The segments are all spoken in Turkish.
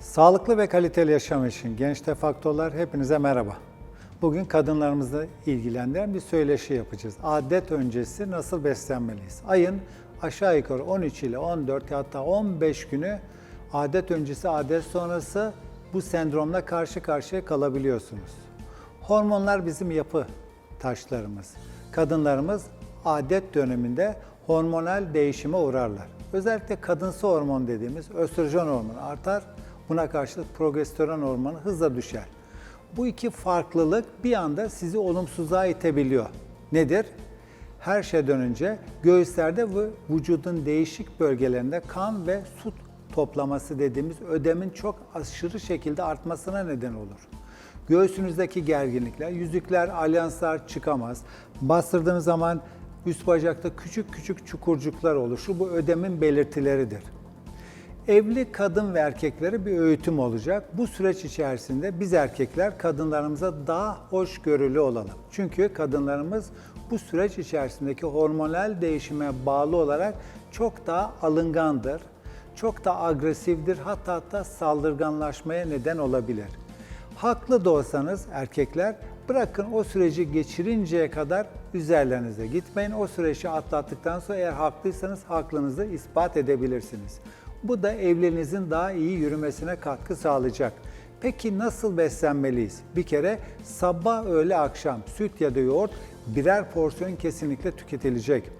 Sağlıklı ve kaliteli yaşam için genç defaktolar hepinize merhaba. Bugün kadınlarımızı ilgilendiren bir söyleşi yapacağız. Adet öncesi nasıl beslenmeliyiz? Ayın aşağı yukarı 13 ile 14 hatta 15 günü adet öncesi, adet sonrası bu sendromla karşı karşıya kalabiliyorsunuz. Hormonlar bizim yapı taşlarımız. Kadınlarımız adet döneminde hormonal değişime uğrarlar. Özellikle kadınsı hormon dediğimiz östrojen hormonu artar. Buna karşılık progesteron hormonu hızla düşer. Bu iki farklılık bir anda sizi olumsuzluğa itebiliyor. Nedir? Her şeyden önce göğüslerde ve vücudun değişik bölgelerinde kan ve su toplaması dediğimiz ödemin çok aşırı şekilde artmasına neden olur. Göğsünüzdeki gerginlikler, yüzükler, alyanslar çıkamaz. Bastırdığınız zaman üst bacakta küçük küçük çukurcuklar oluşur. Bu ödemin belirtileridir. Evli kadın ve erkeklere bir öğütüm olacak. Bu süreç içerisinde biz erkekler kadınlarımıza daha hoşgörülü olalım. Çünkü kadınlarımız bu süreç içerisindeki hormonal değişime bağlı olarak çok daha alıngandır, çok daha agresifdir, hatta hatta saldırganlaşmaya neden olabilir. Haklı da olsanız erkekler bırakın o süreci geçirinceye kadar üzerlerinize gitmeyin. O süreci atlattıktan sonra eğer haklıysanız haklınızı ispat edebilirsiniz. Bu da evliliğinizin daha iyi yürümesine katkı sağlayacak. Peki nasıl beslenmeliyiz? Bir kere sabah, öğle, akşam süt ya da yoğurt birer porsiyon kesinlikle tüketilecek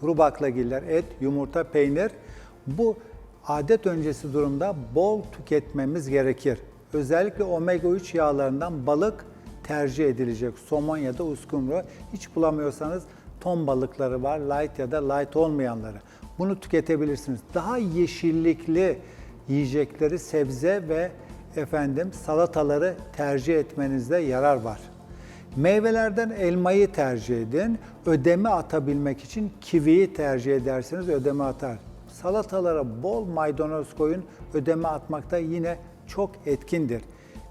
kuru baklagiller, et, yumurta, peynir bu adet öncesi durumda bol tüketmemiz gerekir. Özellikle omega 3 yağlarından balık tercih edilecek. Somon ya da uskumru. Hiç bulamıyorsanız ton balıkları var, light ya da light olmayanları. Bunu tüketebilirsiniz. Daha yeşillikli yiyecekleri, sebze ve efendim salataları tercih etmenizde yarar var. Meyvelerden elmayı tercih edin. Ödeme atabilmek için kiviyi tercih ederseniz ödeme atar. Salatalara bol maydanoz koyun. Ödeme atmakta yine çok etkindir.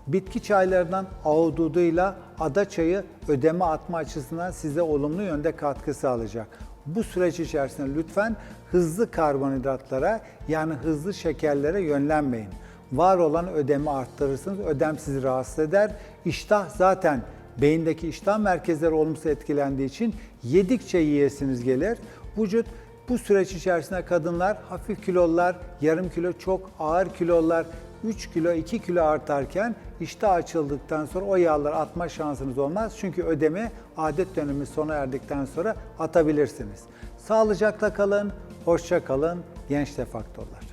Bitki çaylarından ahududuyla ada çayı ödeme atma açısından size olumlu yönde katkı sağlayacak. Bu süreç içerisinde lütfen hızlı karbonhidratlara yani hızlı şekerlere yönlenmeyin. Var olan ödemi arttırırsınız. Ödem sizi rahatsız eder. İştah zaten beyindeki iştah merkezleri olumsuz etkilendiği için yedikçe yiyesiniz gelir. Vücut bu süreç içerisinde kadınlar hafif kilolar, yarım kilo çok ağır kilolar, 3 kilo, 2 kilo artarken iştah açıldıktan sonra o yağları atma şansınız olmaz. Çünkü ödemi adet dönemi sona erdikten sonra atabilirsiniz. Sağlıcakla kalın, hoşça kalın, genç defaktörler.